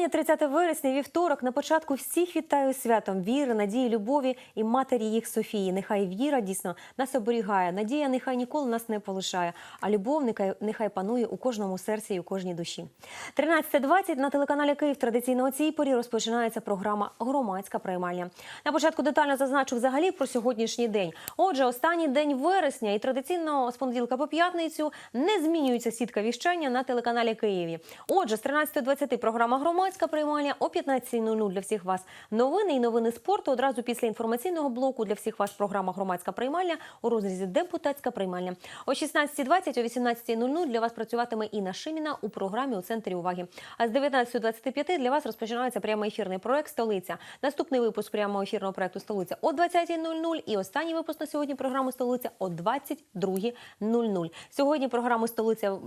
вітання 30 вересня, вівторок. На початку всіх вітаю святом віри, надії, любові і матері їх Софії. Нехай віра дійсно нас оберігає. Надія нехай ніколи нас не полишає, а любов нехай, панує у кожному серці і у кожній душі. 13.20 на телеканалі Київ традиційно о цій порі розпочинається програма Громадська приймальня. На початку детально зазначу взагалі про сьогоднішній день. Отже, останній день вересня і традиційно з понеділка по п'ятницю не змінюється сітка віщання на телеканалі Києві. Отже, з 13.20 програма Громадська приймальня о 15.00 для всіх вас новини і новини спорту. Одразу після інформаційного блоку для всіх вас програма Громадська приймальня у розрізі Депутатська приймальня. О 16.20, о 18.00 для вас працюватиме Інна Шиміна у програмі у центрі уваги. А з 19.25 для вас розпочинається прямоефірний проект Столиця. Наступний випуск прямого ефірного проекту Столиця о 20.00 і останній випуск на сьогодні програми Столиця о 22.00. Сьогодні програму Столиця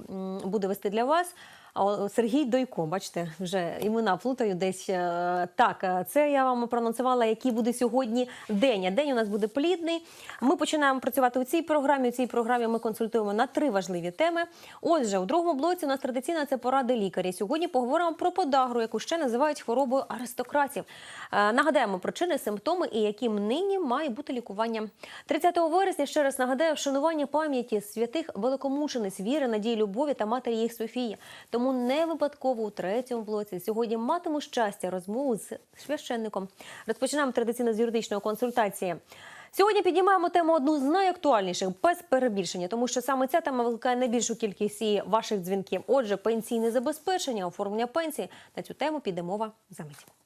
буде вести для вас. А, Сергій Дойко, бачите, вже імена плутаю десь. Е, Так, е, це я вам проанонсувала, який буде сьогодні день. А день у нас буде плідний. Ми починаємо працювати у цій програмі. У цій програмі ми консультуємо на три важливі теми. Отже, у другому блоці у нас традиційно це поради лікарі. Сьогодні поговоримо про подагру, яку ще називають хворобою аристократів. Е, Нагадаємо причини, симптоми і яким нині має бути лікування. 30 вересня ще раз нагадаю вшанування пам'яті святих великомучениць віри, надії, любові та матері їх Софії. Тому не випадково у третьому блоці сьогодні матиму щастя розмову з священником. Розпочинаємо традиційно з юридичної консультації. Сьогодні піднімаємо тему одну з найактуальніших без перебільшення, тому що саме ця тема викликає найбільшу кількість і ваших дзвінків. Отже, пенсійне забезпечення, оформлення пенсії. На цю тему піде мова за мить.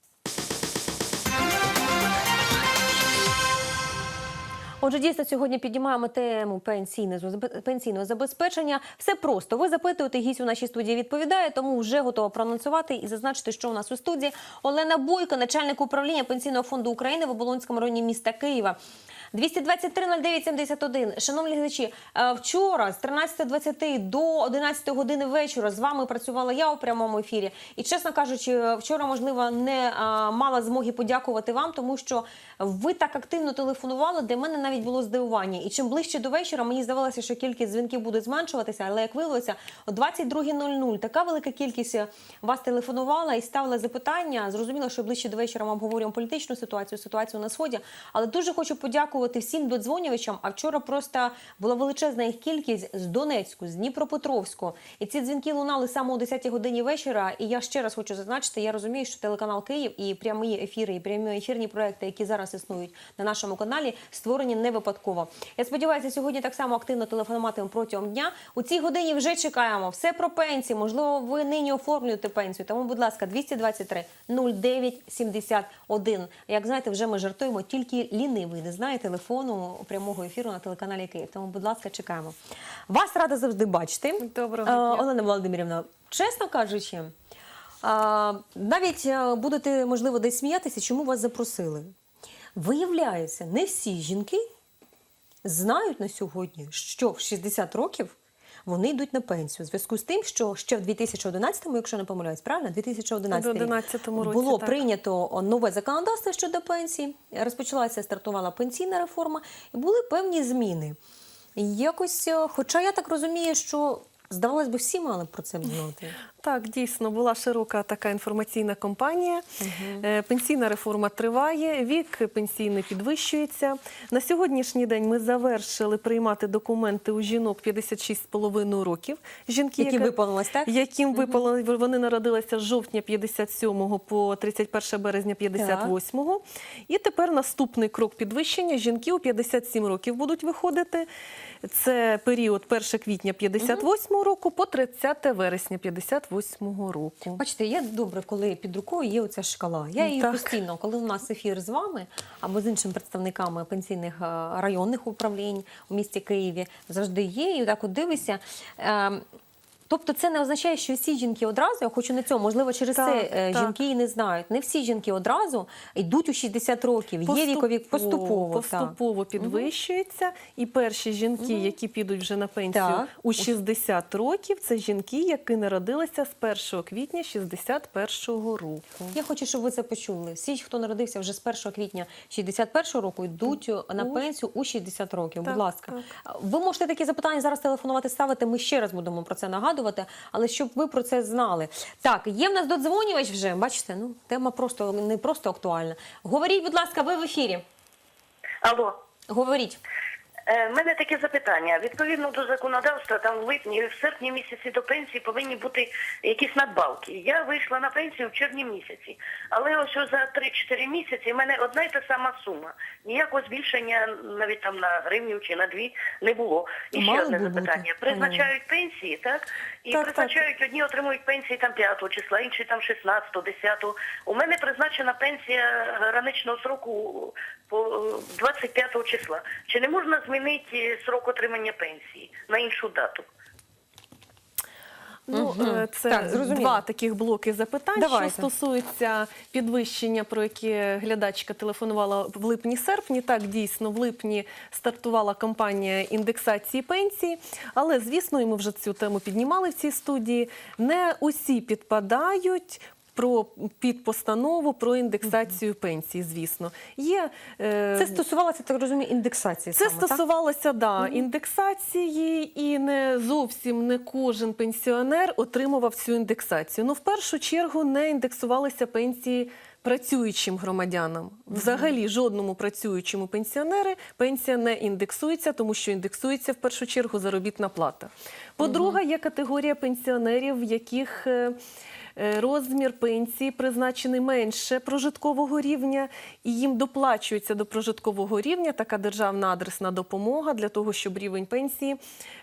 Отже, дійсно сьогодні піднімаємо тему пенсійне пенсійного забезпечення. Все просто. Ви запитуєте, гість у нашій студії відповідає, тому вже готова проанонсувати і зазначити, що у нас у студії Олена Бойко, начальник управління Пенсійного фонду України в Оболонському районі міста Києва. 223-09-71. Шановні глядачі, е, вчора з 13.20 до 11 години вечора з вами працювала я у прямому ефірі. І чесно кажучи, е, вчора, можливо, не мала змоги подякувати вам, тому що ви так активно телефонували, де мене навіть було здивування. І чим ближче до вечора, мені здавалося, що кількість дзвінків буде зменшуватися, але як виявилося, о 22.00 така велика кількість е, вас телефонувала і ставила запитання. Зрозуміло, що ближче до вечора ми обговорюємо політичну ситуацію, ситуацію на сході. Але дуже хочу подякувати всім додзвонювачам. А вчора просто була величезна їх кількість з Донецьку, з Дніпропетровську. І ці дзвінки лунали саме о 10 годині вечора. І я ще раз хочу зазначити, я розумію, що телеканал Київ і прямі ефіри, і прямі ефірні проекти, які зараз існують на нашому каналі, створені не випадково. Я сподіваюся, сьогодні так само активно телефонуватимемо протягом дня. У цій годині вже чекаємо все про пенсії. Можливо, ви нині оформлюєте пенсію. Тому, будь ласка, 223 09 71. Як знаєте, вже ми жартуємо, тільки лінивий не знає телефону прямого ефіру на телеканалі Київ. Тому, будь ласка, чекаємо. Вас рада завжди бачити. Доброго Е, дня. Олена Володимирівна, чесно кажучи, навіть е, будете, можливо, десь сміятися, чому вас запросили. Виявляється, не всі жінки знають на сьогодні, що в 60 років вони йдуть на пенсію. У зв'язку з тим, що ще в 2011-му, якщо не помиляюсь, правильно, 2011 рік, 2011 році, було так. прийнято нове законодавство щодо пенсії. Розпочалася, стартувала пенсійна реформа, і були певні зміни. Якось, е, хоча я так розумію, що здавалось би, всі мали про це знати. Так, дійсно була широка така інформаційна кампанія. Е, Пенсійна реформа триває, вік пенсійний підвищується. На сьогоднішній день ми завершили приймати документи у жінок 56,5 років. Жінки, Які яка- виповнилось, так? яким випало, вони народилися з жовтня 57 по 31 березня 58 го І тепер наступний крок підвищення. Жінки у 57 років будуть виходити. Це період 1 квітня 58 року по 30 вересня 58 року. Бачите, я добре, коли під рукою є оця шкала. Я її Так. постійно, коли у нас ефір з вами або з іншими представниками пенсійних е, районних управлінь у місті Києві, завжди є. І так от дивишся. Тобто це не означає, що всі жінки одразу, я хочу на цьому, можливо, через Так, це так. жінки і не знають. Не всі жінки одразу йдуть у 60 років. Є вікові поступово. так. поступово підвищується. І перші жінки, які підуть вже на пенсію Так. у 60 років, це жінки, які народилися з 1 квітня 61 року. Я хочу, щоб ви це почули. Всі, хто народився вже з 1 квітня 61 року, йдуть на пенсію у 60 років. Так, Будь ласка, ви можете такі запитання зараз телефонувати, ставити. Ми ще раз будемо про це нагадувати. Нагадувати, але щоб ви про це знали. Так, є в нас додзвонювач вже. Бачите, ну тема просто не просто актуальна. Говоріть, будь ласка, ви в ефірі. Алло, Говоріть. Е, в мене таке запитання. Відповідно до законодавства, там в липні, в серпні місяці до пенсії повинні бути якісь надбавки. Я вийшла на пенсію в червні місяці, але ось за 3-4 місяці в мене одна й та сама сума. Ніякого збільшення навіть там на гривню чи на дві не було. І ще Мало одне запитання. Призначають пенсії, так? І Так, призначають, одні отримують пенсії там 5 числа, інші там 16, 10. У мене призначена пенсія граничного сроку по е, 25 числа. Чи не можна змінити срок отримання пенсії на іншу дату? Ну, Мгм. е, це Так, зрозуміло. два таких блоки запитань. Давайте. Що стосується підвищення, про яке глядачка телефонувала в липні-серпні. Так, дійсно, в липні стартувала кампанія індексації пенсій. Але, звісно, і ми вже цю тему піднімали в цій студії. Не усі підпадають. Про під постанову про індексацію пенсій, звісно, є е, Це стосувалося, так розумію, індексації. це саме, так? стосувалося да, індексації, і не зовсім не кожен пенсіонер отримував цю індексацію. Ну, в першу чергу не індексувалися пенсії працюючим громадянам. Взагалі жодному працюючому пенсіонери пенсія не індексується, тому що індексується в першу чергу заробітна плата. По-друге, є категорія пенсіонерів, в яких е, розмір пенсії призначений менше прожиткового рівня, і їм доплачується до прожиткового рівня така державна адресна допомога для того, щоб рівень пенсії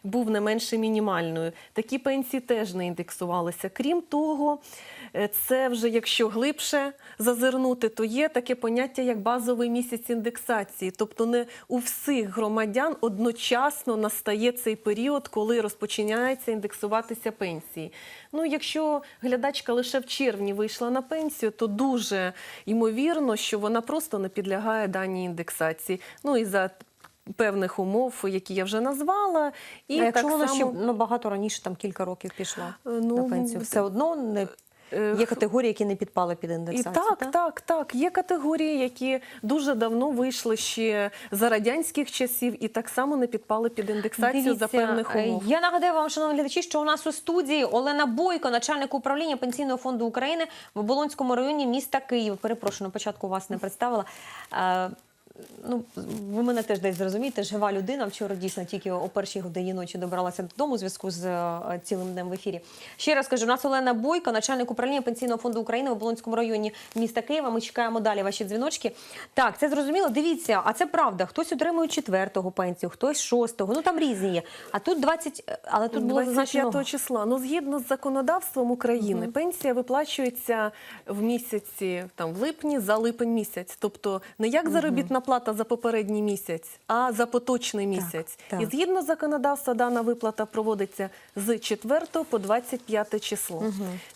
був не менше мінімальною. Такі пенсії теж не індексувалися. Крім того, е, це вже якщо глибше зазирнути, то є таке поняття як базовий місяць індексації. Тобто не у всіх громадян одночасно настає цей період, коли розпочинається індексуватися пенсії. Ну, якщо глядачка лише в червні вийшла на пенсію, то дуже ймовірно, що вона просто не підлягає даній індексації. Ну і за певних умов, які я вже назвала, і а якщо так вона само ще набагато раніше, там кілька років пішла Е, ну, на пенсію, все одно не е, є категорії, які не підпали під І індексацію. так, так, так. Є категорії, які дуже давно вийшли ще за радянських часів і так само не підпали під індексацію за певних е, умов. Я нагадаю вам, шановні глядачі, що у нас у студії Олена Бойко, начальник управління Пенсійного фонду України в Оболонському районі міста Київ. Перепрошую, на початку вас не представила. Ну, ви мене теж десь зрозумієте, жива людина. Вчора дійсно тільки о першій годині ночі добралася додому у зв'язку з е, цілим днем в ефірі. Ще раз кажу, у нас Олена Бойко, начальник управління Пенсійного фонду України в Оболонському районі міста Києва. Ми чекаємо далі ваші дзвіночки. Так, це зрозуміло. Дивіться, а це правда. Хтось отримує четвертого пенсію, хтось шостого. Ну там різні є. А тут 20, е, але тут було 25 зазначено. числа. Ну, згідно з законодавством України, пенсія виплачується в місяці, там в липні за липень місяць. Тобто не як заробітна плата за попередній місяць, а за поточний місяць. так. І згідно законодавства, дана виплата проводиться з 4 по 25 число.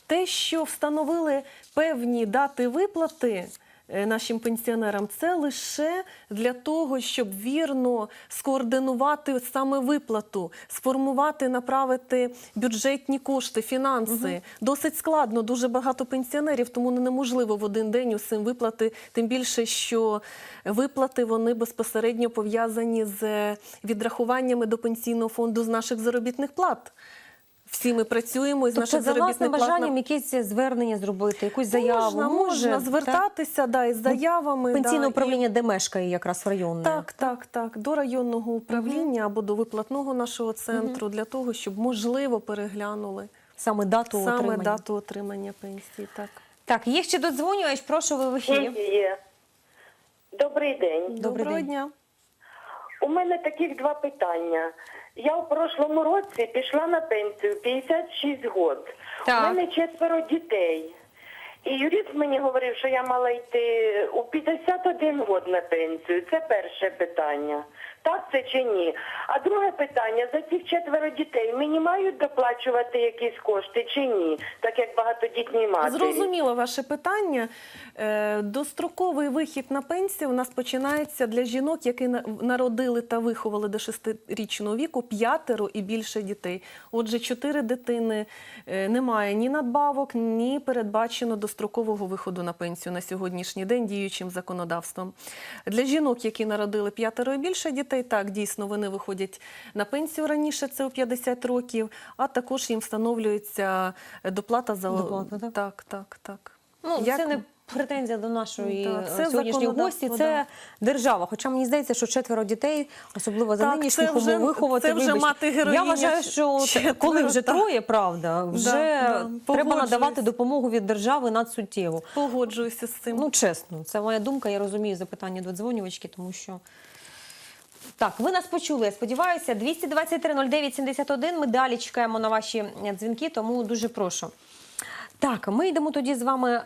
Те, що встановили певні дати виплати. Е, Нашим пенсіонерам це лише для того, щоб вірно скоординувати саме виплату, сформувати, направити бюджетні кошти, фінанси. Досить складно, дуже багато пенсіонерів, тому неможливо в один день усім виплати. Тим більше, що виплати вони безпосередньо пов'язані з відрахуваннями до пенсійного фонду з наших заробітних плат. Всі ми працюємо із Тобто наших за власним заробітних плат. на- бажанням якесь звернення зробити, якусь заяву. Можна, може, можна так? звертатися да, із заявами. Пенсійне да, і- управління, де мешкає якраз в районне. Так, так, так. До районного управління або до виплатного нашого центру для того, щоб можливо переглянули Саме дату саме отримання. дату отримання пенсії. Так. Так, є ще додзвонювач, прошу ви в ефірі. Є. Добрий день. Добрий Доброго день. дня. У мене таких два питання. Я в прошлому році пішла на пенсію 56 год. Так. У мене четверо дітей. І юрист мені говорив, що я мала йти у 51 год на пенсію. Це перше питання. Так це чи ні? А друге питання, за цих четверо дітей мені мають доплачувати якісь кошти чи ні? Так як багатодітній матері. Зрозуміло ваше питання. Е, Достроковий вихід на пенсію у нас починається для жінок, які народили та виховали до шестирічного віку п'ятеро і більше дітей. Отже, чотири дитини е, немає ні надбавок, ні передбачено дострокового виходу на пенсію на сьогоднішній день діючим законодавством. Для жінок, які народили п'ятеро і більше дітей, дітей, так, дійсно, вони виходять на пенсію раніше, це у 50 років, а також їм встановлюється доплата за Доплата, так? так, так, так. Ну, Як- це не претензія до нашої Так, сьогоднішньої гості, це держава. Хоча мені здається, що четверо дітей, особливо за нинішніх умов виховати. це вже вибачте. мати Я героїня вважаю, що четверо, коли вже так. троє, правда, вже да, треба надавати допомогу від держави надсуттєву. Погоджуюся з цим. Ну, чесно, це моя думка. Я розумію запитання до дзвонювачки, тому що. Так, ви нас почули. Я сподіваюся, 223 09 71. Ми далі чекаємо на ваші дзвінки, тому дуже прошу. Так, ми йдемо тоді з вами е,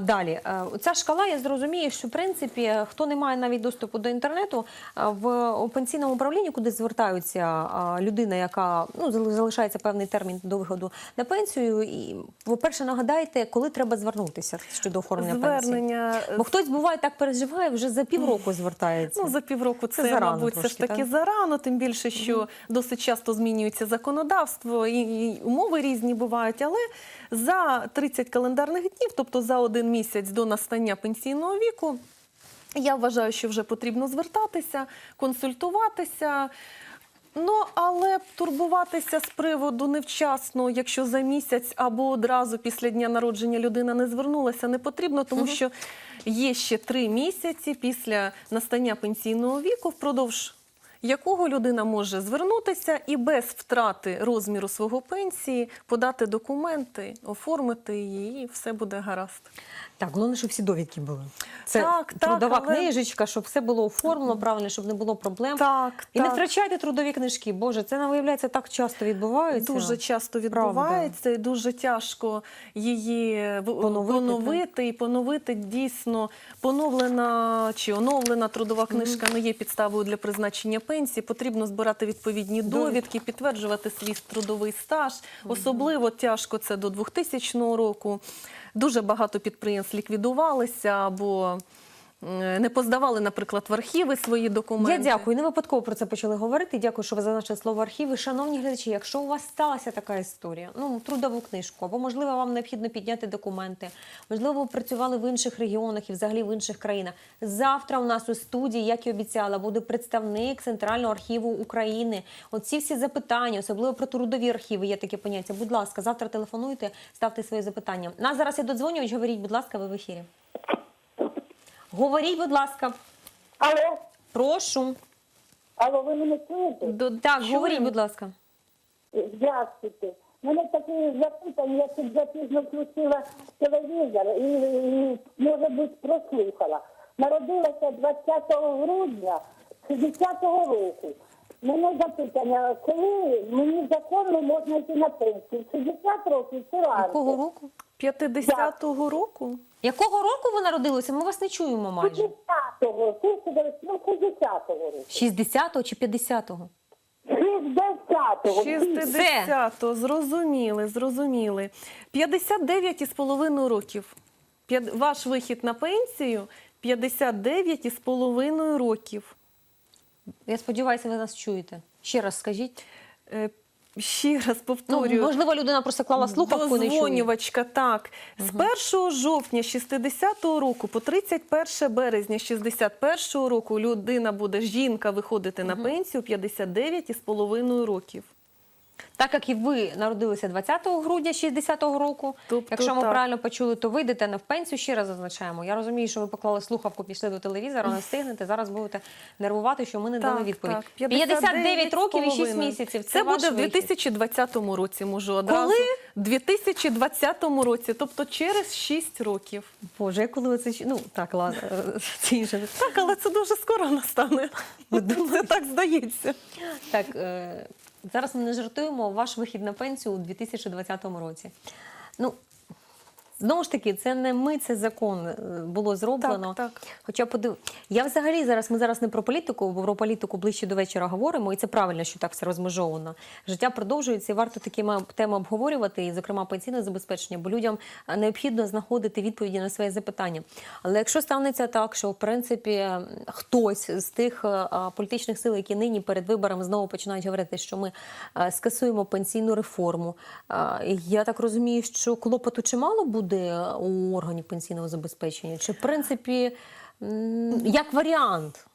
далі. Е, ця шкала, я зрозумію, що в принципі, хто не має навіть доступу до інтернету, е, в пенсійному управлінні, куди звертаються е, людина, яка ну залишається певний термін до виходу на пенсію. І по-перше, нагадайте, коли треба звернутися щодо оформлення. Звернення е, Бо хтось буває так переживає, вже за півроку звертається. Ну, за півроку Це це, зарано мабуть, все ж таки так? зарано, тим більше, що досить часто змінюється законодавство, і, і умови різні бувають. Але за 30 календарних днів, тобто за один місяць до настання пенсійного віку, я вважаю, що вже потрібно звертатися, консультуватися. Ну, але турбуватися з приводу невчасно, якщо за місяць або одразу після дня народження людина не звернулася, не потрібно, тому що є ще три місяці після настання пенсійного віку, впродовж якого людина може звернутися і без втрати розміру свого пенсії подати документи, оформити її, і все буде гаразд. Так, головне, щоб всі довідки були. Це Так, так, трудова але- книжечка, щоб все було оформлено правильно, щоб не було проблем. Так, І не втрачайте трудові книжки. Боже, це нам виявляється так часто відбувається. Дуже часто Правда. відбувається, і дуже тяжко її Поновити, поновити і поновити дійсно поновлена чи оновлена трудова книжка не є підставою для призначення пенсії. Потрібно збирати відповідні довідки, підтверджувати свій трудовий стаж. Особливо тяжко це до 2000 року. Дуже багато підприємств ліквідувалися або не поздавали, наприклад, в архіви свої документи. Я дякую. Не випадково про це почали говорити. Дякую, що ви зазначили слово архіви. Шановні глядачі, якщо у вас сталася така історія, ну трудову книжку, або можливо вам необхідно підняти документи, можливо, ви працювали в інших регіонах і взагалі в інших країнах. Завтра у нас у студії, як і обіцяла, буде представник Центрального архіву України. Оці всі запитання, особливо про трудові архіви, є таке поняття. Будь ласка, завтра телефонуйте, ставте свої запитання. Нас зараз є додзвонювач. Говоріть, будь ласка, ви в ефірі. Говоріть, будь ласка, Алло, прошу. алло, ви мене чуєте? До- Так, чуємо. говоріть, будь ласка. Здравствуйте. Мене таке запитання, я тут запізно включила телевізор і, і, може бути, прослухала. Народилася 20 грудня 60-го року. Мене запитання, коли мені законно можна йти на пенсію? 60 років чи рано? Якого року? 50-го року? Якого року ви народилися? Ми вас не чуємо майже. 60-го, 1960-го року. 60-го чи 50-го? 60-го. 60-го, зрозуміли, зрозуміли. 59 із половиною років. П'ят- Ваш вихід на пенсію 59 із половиною років. Я сподіваюся, ви нас чуєте. Ще раз скажіть. Е, Ще раз Ну, повторюю. можливо, людина просто клала слухавку, не чує. Дозвонювачка, так. З 1 жовтня 60-го року по 31 березня 61-го року людина буде, жінка, виходити на пенсію 59 із половиною років. Так як і ви народилися 20 грудня 60-го року, Тобто якщо ми так. правильно почули, то ви йдете на в пенсію, ще раз зазначаємо. Я розумію, що ви поклали слухавку, пішли до телевізора, не встигнете. Зараз будете нервувати, що ми не дали відповідь. 59 років і 6 місяців. Це, Це, буде в 2020 році, можу одразу. Коли? В 2020 році, тобто через 6 років. Боже, коли ви це ну так, ладно, це інше. Так, але це дуже скоро настане. Це так здається. Так, е, зараз ми не жартуємо. Ваш вихід на пенсію у 2020 році. Ну, знову ж таки, це не ми, це закон е, було зроблено. Так, так. Хоча подив... я взагалі зараз, ми зараз не про політику, бо про політику ближче до вечора говоримо, і це правильно, що так все розмежовано. Життя продовжується, і варто такі теми обговорювати, і, зокрема, пенсійне забезпечення, бо людям е, необхідно знаходити відповіді на свої запитання. Але якщо станеться так, що в принципі хтось з тих е, політичних сил, які нині перед виборами знову починають говорити, що ми скасуємо пенсійну реформу, я так розумію, що клопоту чимало буде у органів пенсійного забезпечення, чи в принципі як варіант?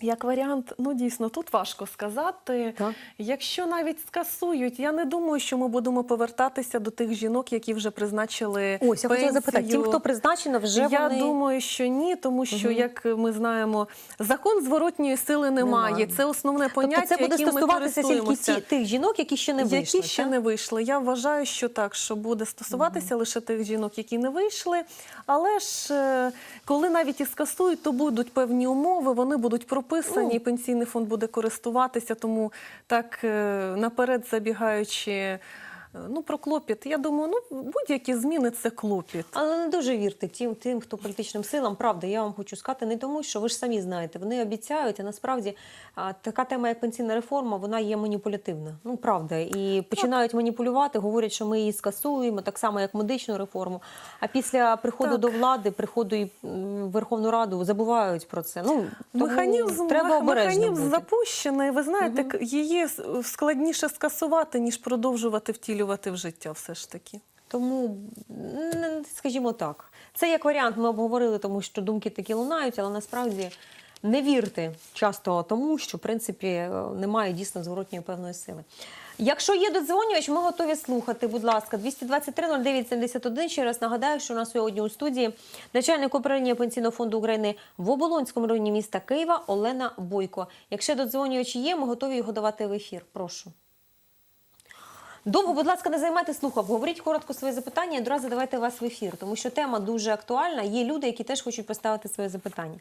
Як варіант, ну дійсно, тут важко сказати. Так. Якщо навіть скасують, я не думаю, що ми будемо повертатися до тих жінок, які вже призначили. Ось я хотіла запитати, тим, хто призначено, вже я вони... думаю, що ні, тому що, як ми знаємо, закон зворотньої сили немає. Немає. Це основне поняття, Тобто це буде яким ми стосуватися тільки ті, тих жінок, які ще не вийшли. Які ще так? не вийшли. Я вважаю, що так, що буде стосуватися лише тих жінок, які не вийшли. Але ж е, коли навіть і скасують, то будуть певні умови, вони будуть прописані, Ну. пенсійний фонд буде користуватися. Тому так е, наперед забігаючи. Е, Ну, про клопіт. Я думаю, ну будь-які зміни це клопіт. Але не дуже вірте тим, тим, хто політичним силам. Правда, я вам хочу сказати не тому, що ви ж самі знаєте, вони обіцяють, а насправді така тема, як пенсійна реформа, вона є маніпулятивна. Ну правда, і починають маніпулювати, говорять, що ми її скасуємо, так само як медичну реформу. А після приходу Так. до влади, приходу і в Верховну Раду забувають про це. Ну тому Механізм, треба обережно механізм бути. запущений. Ви знаєте, к- її складніше скасувати, ніж продовжувати втілювати в життя все ж таки. Тому, скажімо так, це як варіант, ми обговорили, тому що думки такі лунають, але насправді не вірте часто тому, що в принципі е, немає дійсно зворотньої певної сили. Якщо є додзвонювач, ми готові слухати. Будь ласка, 223 09 71. Ще раз нагадаю, що у нас сьогодні у студії начальник управління пенсійного фонду України в Оболонському районі міста Києва Олена Бойко. Якщо додзвонювач є, ми готові його давати в ефір. Прошу. Довго, будь ласка, не займайте слухав. Говоріть коротко своє запитання і одразу давайте вас в ефір, тому що тема дуже актуальна. Є люди, які теж хочуть поставити своє запитання.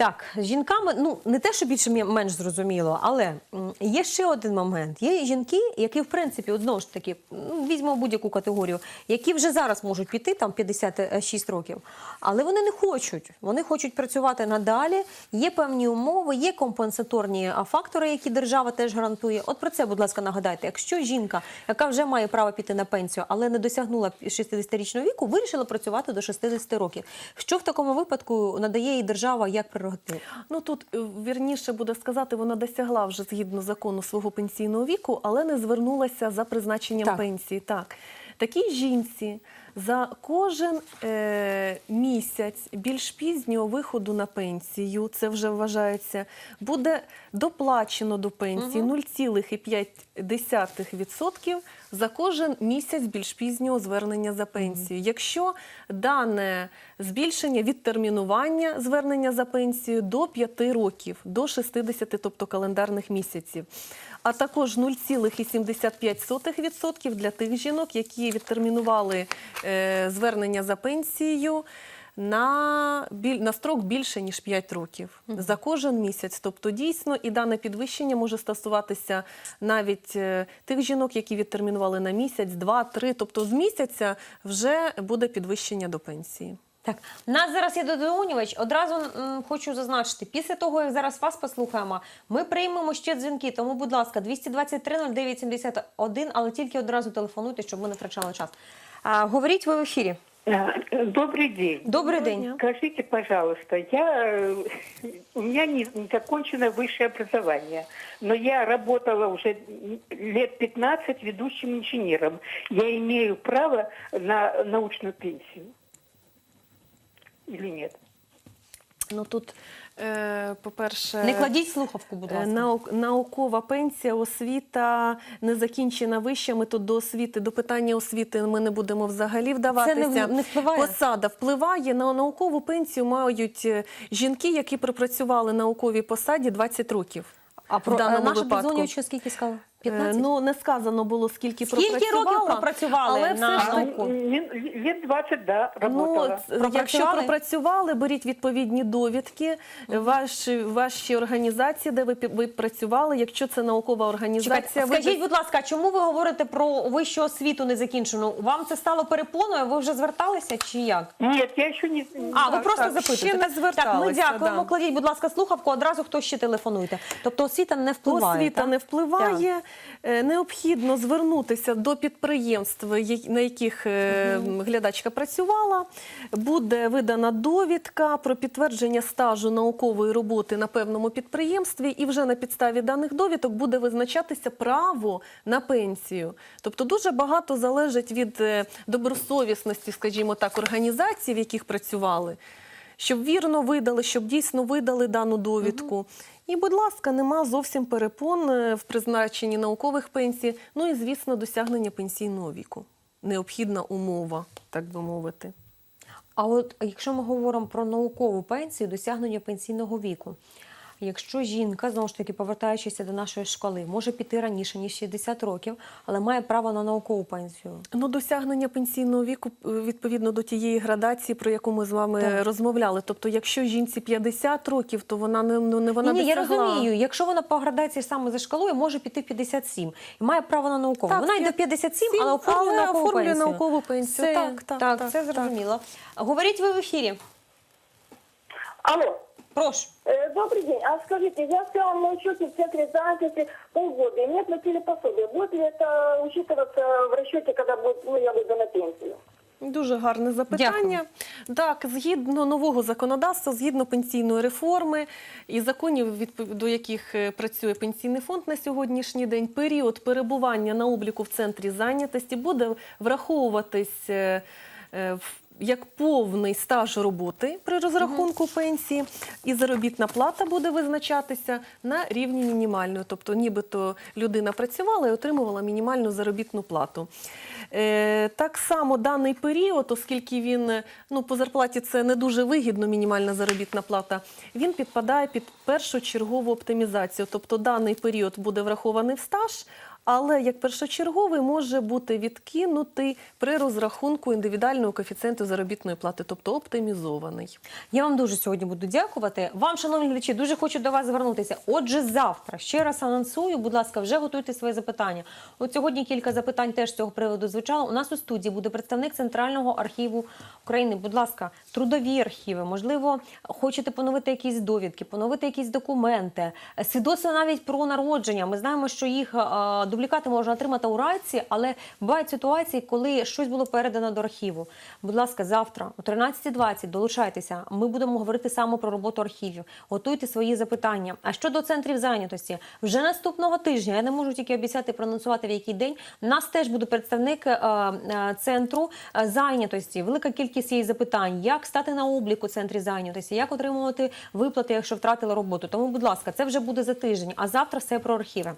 Так, з жінками, ну не те, що більше менш зрозуміло, але є ще один момент. Є жінки, які в принципі одно ж таки ну, візьмемо будь-яку категорію, які вже зараз можуть піти там 56 років, але вони не хочуть. Вони хочуть працювати надалі. Є певні умови, є компенсаторні фактори, які держава теж гарантує. От про це, будь ласка, нагадайте. Якщо жінка, яка вже має право піти на пенсію, але не досягнула 60-річного віку, вирішила працювати до 60 років. Що в такому випадку надає їй держава як прерогатив? Ну тут е, вірніше буде сказати, вона досягла вже згідно закону свого пенсійного віку, але не звернулася за призначенням Так. пенсії. Так, такій жінці за кожен е, місяць більш пізнього виходу на пенсію, це вже вважається, буде доплачено до пенсії 0,5% за кожен місяць більш пізнього звернення за пенсію. Якщо дане збільшення відтермінування звернення за пенсію до 5 років, до 60, тобто календарних місяців, а також 0,75% для тих жінок, які відтермінували е, звернення за пенсією. На, біль, на строк більше ніж 5 років за кожен місяць. Тобто, дійсно, і дане підвищення може стосуватися навіть е, тих жінок, які відтермінували на місяць, два, три. Тобто, з місяця вже буде підвищення до пенсії. Так, у нас зараз є додзвонювач. Одразу м, хочу зазначити, після того, як зараз вас послухаємо, ми приймемо ще дзвінки. Тому, будь ласка, 223 09 71, але тільки одразу телефонуйте, щоб ми не втрачали час. А, говоріть ви в ефірі. А, Добрый день. Добрий Доброго день. дня. Скажите, пожалуйста, я, э, у меня не, не закончено высшее образование, но я работала уже лет 15 ведущим инженером. Я имею право на научную пенсию или нет? Ну тут, е, по-перше, Не кладіть слухавку, будь Е, ласка. Наук, наукова пенсія, освіта не закінчена вища. Ми тут до освіти, до питання освіти ми не будемо взагалі вдаватися. Це не в- не впливає? Посада впливає на наукову пенсію. Мають е, жінки, які пропрацювали науковій посаді 20 років. А про в даному а наша випадку. скільки сказала? Е, 15? Ну не сказано було скільки, Скільки пропрацювала, років пропрацювали але на все ж таки. науку? м, лет 20, да, работала. Ну, ц- якщо Пропрацювали? пропрацювали, беріть відповідні довідки, ваші, ваші організації, де ви, пі- ви працювали. Якщо це наукова організація, Чекайте, ви скажіть, будь ласка, чому ви говорите про вищу освіту незакінчену? Вам це стало перепоною? Ви вже зверталися чи як? Нет, я еще не... А, ви Так, просто так, запитуєте. ще не так, так, ми зверталися, дякуємо. да. Кладіть, будь ласка, слухавку, одразу хто ще телефонуйте. Тобто освіта не впливає. Освіта так? не впливає. Е, Необхідно звернутися до підприємств, на яких е, глядачка працювала. Буде видана довідка про підтвердження стажу наукової роботи на певному підприємстві, і вже на підставі даних довідок буде визначатися право на пенсію. Тобто дуже багато залежить від е, добросовісності, скажімо так, організацій, в яких працювали. Щоб вірно видали, щоб дійсно видали дану довідку. І, будь ласка, нема зовсім перепон е, в призначенні наукових пенсій. Ну і, звісно, досягнення пенсійного віку. Необхідна умова, так би мовити. А от якщо ми говоримо про наукову пенсію, досягнення пенсійного віку. Якщо жінка, знову ж таки, повертаючися до нашої школи, може піти раніше, ніж 60 років, але має право на наукову пенсію. Ну, досягнення пенсійного віку е, відповідно до тієї градації, про яку ми з вами Так. розмовляли. Тобто, якщо жінці 50 років, то вона не, ну, не вона ні, ні, я розумію. Якщо вона по градації саме за шкалою, може піти в 57 і має право на наукову. Так, вона йде в 57, але оформлює але наукову оформлює пенсію. наукову пенсію. Це, Так, так, так, так, це так. зрозуміло. Говоріть ви в ефірі. Алло. Прошу. Э, Добрый день. А скажите, я стояла на учете в центре занятости полгода, и мне платили пособие. Будет ли это учитываться в расчете, когда будет, ну, я выйду на пенсию? Дуже гарне запитання. Так, згідно нового законодавства, згідно пенсійної реформи і законів, відпов- до яких е, працює пенсійний фонд на сьогоднішній день, період перебування на обліку в центрі зайнятості буде враховуватись е, е, в- як повний стаж роботи при розрахунку пенсії, і заробітна плата буде визначатися на рівні мінімальної. Тобто, нібито людина працювала і отримувала мінімальну заробітну плату. Е, так само даний період, оскільки він ну, по зарплаті це не дуже вигідно, мінімальна заробітна плата, він підпадає під першочергову оптимізацію. Тобто даний період буде врахований в стаж, але як першочерговий може бути відкинутий при розрахунку індивідуального коефіцієнту заробітної плати, тобто оптимізований. Я вам дуже сьогодні буду дякувати. Вам, шановні глядачі, дуже хочу до вас звернутися. Отже, завтра ще раз анонсую. Будь ласка, вже готуйте свої запитання. От сьогодні кілька запитань теж з цього приводу звучало. У нас у студії буде представник Центрального архіву України. Будь ласка, трудові архіви. Можливо, хочете поновити якісь довідки, поновити якісь документи, свідоцтва навіть про народження. Ми знаємо, що їх дублікати можна отримати у раці, але бувають ситуації, коли щось було передано до архіву. Будь ласка, завтра о 13.20 долучайтеся. Ми будемо говорити саме про роботу архівів. Готуйте свої запитання. А щодо центрів зайнятості, вже наступного тижня я не можу тільки обіцяти проанонсувати в який день. Нас теж буде представник е, е, центру е, зайнятості. Велика кількість її запитань, як стати на облік у центрі зайнятості, як отримувати виплати, якщо втратили роботу. Тому, будь ласка, це вже буде за тиждень. А завтра все про архіви.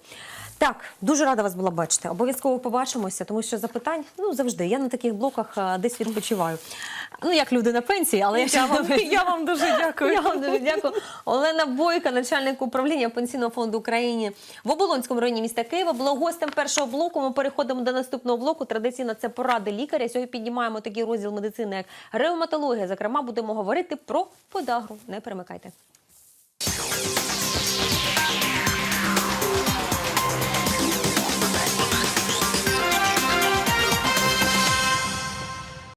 Так, дуже рада вас була бачити. Обов'язково побачимося, тому що запитань ну завжди. Я на таких блоках е, десь відпочиваю. Ну як люди на пенсії, але я, Я вам, я вам дуже дякую. Я вам дуже дякую. Олена Бойка, начальник управління Пенсійного фонду України в Оболонському районі міста Києва, була гостем першого блоку. Ми переходимо до наступного блоку. Традиційно це поради лікаря. Сьогодні піднімаємо такий розділ медицини, як ревматологія. Зокрема, будемо говорити про подагру. Не перемикайте.